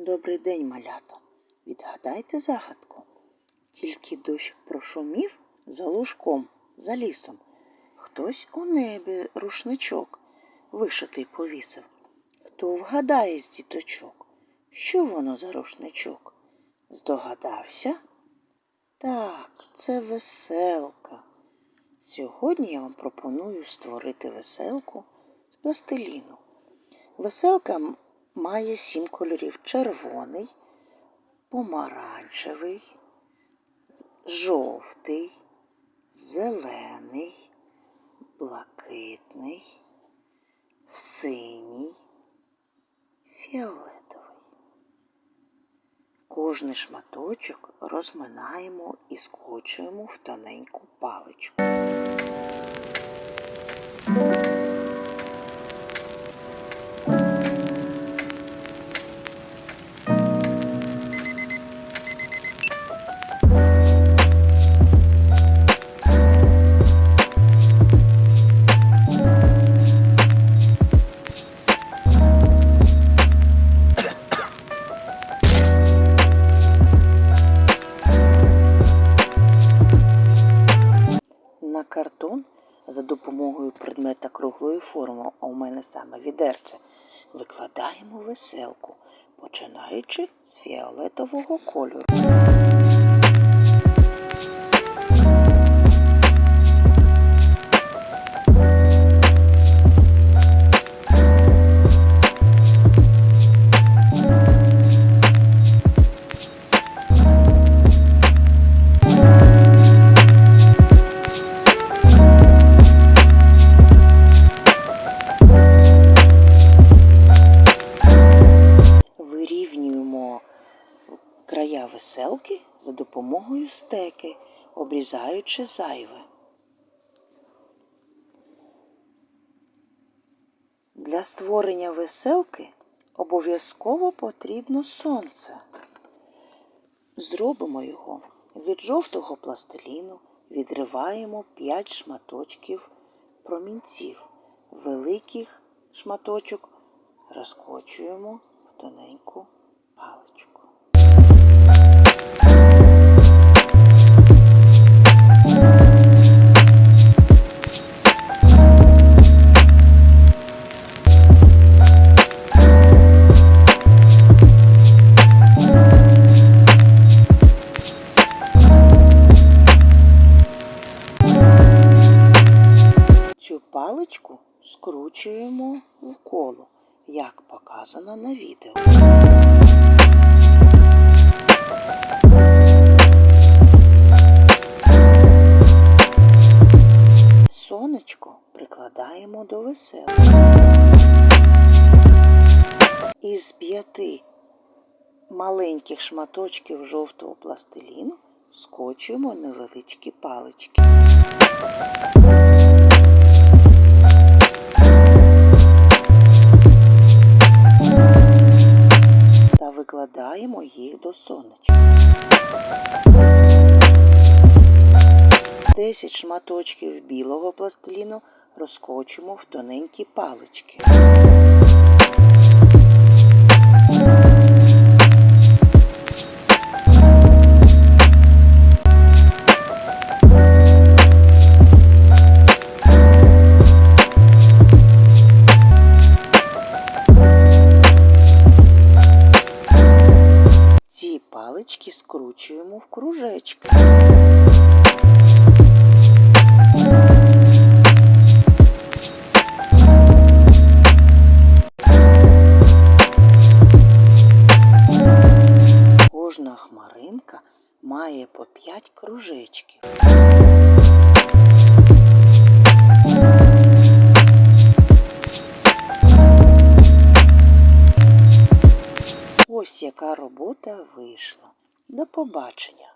Добрий день, малята. Відгадайте загадку. Тільки дощик прошумів за лужком, за лісом. Хтось у небі рушничок вишитий повісив. Хто вгадає з діточок, що воно за рушничок? Здогадався? Так, це веселка. Сьогодні я вам пропоную створити веселку з пластиліну. Веселка має сім кольорів: червоний, помаранчевий, жовтий, зелений, блакитний, синій, фіолетовий. Кожний шматочок розминаємо і скочуємо в тоненьку паличку. За допомогою предмета круглої форми, а у мене саме відерце, викладаємо веселку, починаючи з фіолетового кольору. Края веселки за допомогою стеки, обрізаючи зайве. Для створення веселки обов'язково потрібно сонце. Зробимо його від жовтого пластиліну, відриваємо 5 шматочків промінців. Великих шматочок розкочуємо в тоненьку паличку. Скручуємо в коло, як показано на відео. Сонечко прикладаємо до весел. Із п'яти маленьких шматочків жовтого пластиліну скочуємо невеличкі палички. Їх до сонечка. 10 шматочків білого пластиліну розкочимо в тоненькі палички. Палички скручуємо в кружечки. Кожна хмаринка має по 5 кружечків. Ось яка робота вийшла. До побачення!